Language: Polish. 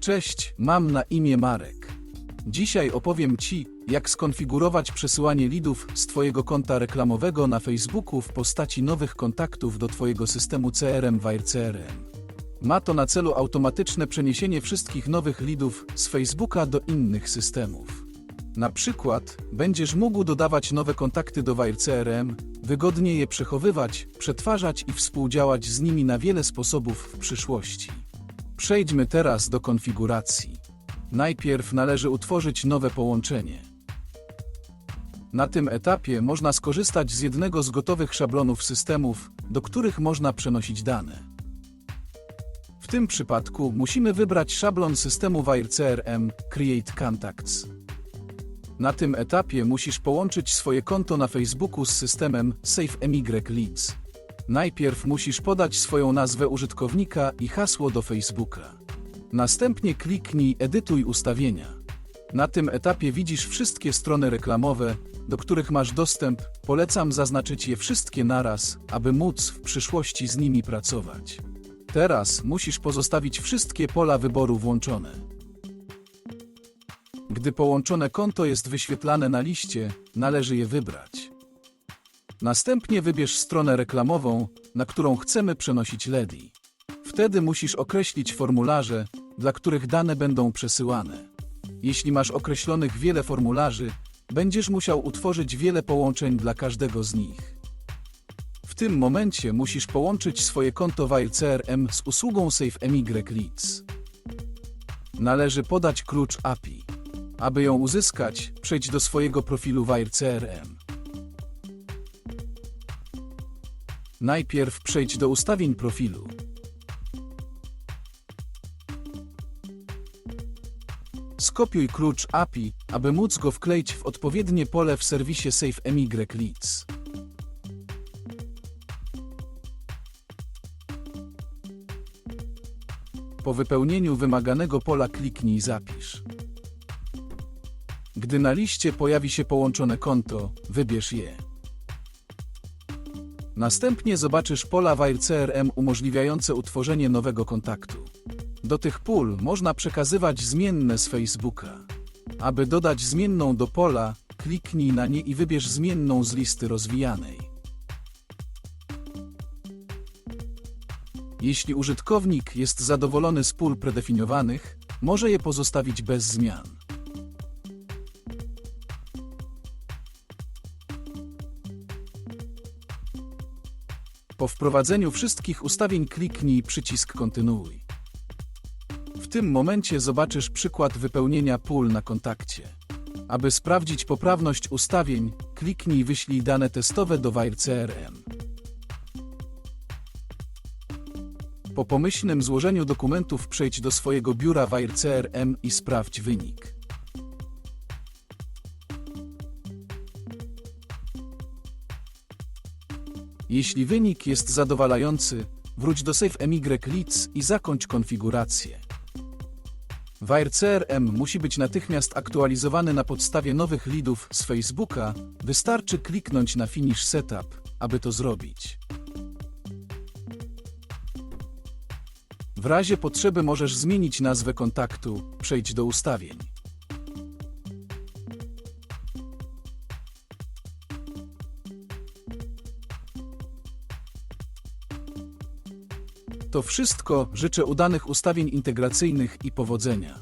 Cześć, mam na imię Marek. Dzisiaj opowiem Ci, jak skonfigurować przesyłanie lidów z Twojego konta reklamowego na Facebooku w postaci nowych kontaktów do Twojego systemu CRM Wire CRM. Ma to na celu automatyczne przeniesienie wszystkich nowych lidów z Facebooka do innych systemów. Na przykład, będziesz mógł dodawać nowe kontakty do Wire CRM, wygodnie je przechowywać, przetwarzać i współdziałać z nimi na wiele sposobów w przyszłości. Przejdźmy teraz do konfiguracji. Najpierw należy utworzyć nowe połączenie. Na tym etapie można skorzystać z jednego z gotowych szablonów systemów, do których można przenosić dane. W tym przypadku musimy wybrać szablon systemu Wire CRM Create Contacts. Na tym etapie musisz połączyć swoje konto na Facebooku z systemem SafeMY Leads. Najpierw musisz podać swoją nazwę użytkownika i hasło do Facebooka. Następnie kliknij Edytuj ustawienia. Na tym etapie widzisz wszystkie strony reklamowe, do których masz dostęp. Polecam zaznaczyć je wszystkie naraz, aby móc w przyszłości z nimi pracować. Teraz musisz pozostawić wszystkie pola wyboru włączone. Gdy połączone konto jest wyświetlane na liście, należy je wybrać. Następnie wybierz stronę reklamową, na którą chcemy przenosić LEDI. Wtedy musisz określić formularze, dla których dane będą przesyłane. Jeśli masz określonych wiele formularzy, będziesz musiał utworzyć wiele połączeń dla każdego z nich. W tym momencie musisz połączyć swoje konto Wire CRM z usługą SafeMY Leads. Należy podać klucz API. Aby ją uzyskać, przejdź do swojego profilu Wire CRM. Najpierw przejdź do ustawień profilu. Skopiuj klucz API, aby móc go wkleić w odpowiednie pole w serwisie SafeMY Leads. Po wypełnieniu wymaganego pola kliknij Zapisz. Gdy na liście pojawi się połączone konto, wybierz je. Następnie zobaczysz pola Wire CRM umożliwiające utworzenie nowego kontaktu. Do tych pól można przekazywać zmienne z Facebooka. Aby dodać zmienną do pola, kliknij na nie i wybierz zmienną z listy rozwijanej. Jeśli użytkownik jest zadowolony z pól predefiniowanych, może je pozostawić bez zmian. Po wprowadzeniu wszystkich ustawień kliknij przycisk Kontynuuj. W tym momencie zobaczysz przykład wypełnienia pól na kontakcie. Aby sprawdzić poprawność ustawień, kliknij Wyślij dane testowe do Wire CRM. Po pomyślnym złożeniu dokumentów przejdź do swojego biura Wire CRM i sprawdź wynik. Jeśli wynik jest zadowalający, wróć do SafeMY Leads i zakończ konfigurację. Wire CRM musi być natychmiast aktualizowany na podstawie nowych leadów z Facebooka. Wystarczy kliknąć na Finish Setup, aby to zrobić. W razie potrzeby możesz zmienić nazwę kontaktu, przejdź do ustawień. To wszystko, życzę udanych ustawień integracyjnych i powodzenia.